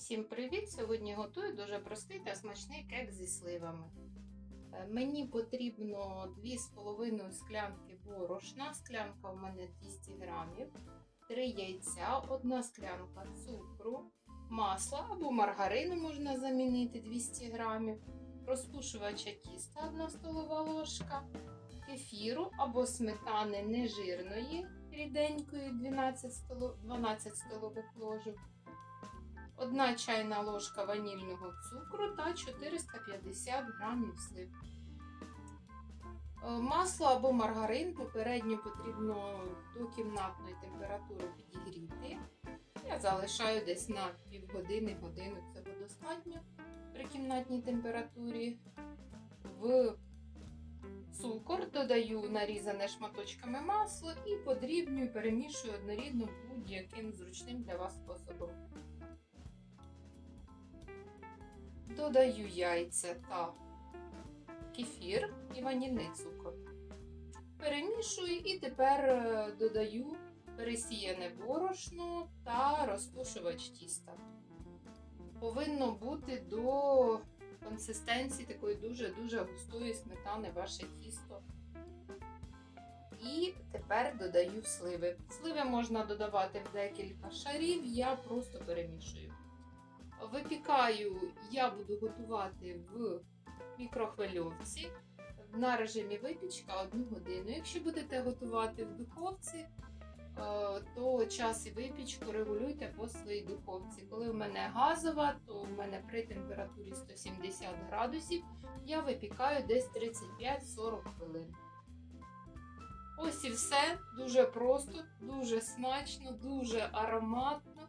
Всім привіт! Сьогодні готую дуже простий та смачний кек зі сливами. Е, Мені потрібно 2,5 склянки борошна, склянка у мене 200 грамів, 3 яйця, 1 склянка цукру, масла або маргарину можна замінити 200 грамів, розпушувача тіста 1 столова ложка, кефіру або сметани нежирної ріденької 12 столов- 12 столових ложок. 1 чайна ложка ванільного цукру та 450 грамів слив. Е, Масло або маргарин попередньо потрібно до кімнатної температури підігріти. Я залишаю десь на півгодини, годину цього достатньо при кімнатній температурі. В цукор додаю нарізане шматочками масло і подрібнюю, перемішую однорідно будь-яким зручним для вас способом. Додаю яйця та кефір і ванільний цукор. Перемішую і тепер е, додаю пересіяне борошно та розпушувач тіста. Повинно бути до консистенції такої дуже-дуже густої сметани ваше тісто. І тепер додаю сливи. Сливи можна додавати в декілька шарів, я просто перемішую. Випікаю, я буду готувати в мікрохвильовці на режимі випічка 1 годину. Якщо будете готувати в духовці, е, то час і випічку регулюйте по своїй духовці. Коли в мене газова, то в мене при температурі 170 градусів я випікаю десь 35-40 хвилин. Ось і все. Дуже просто, дуже смачно, дуже ароматно.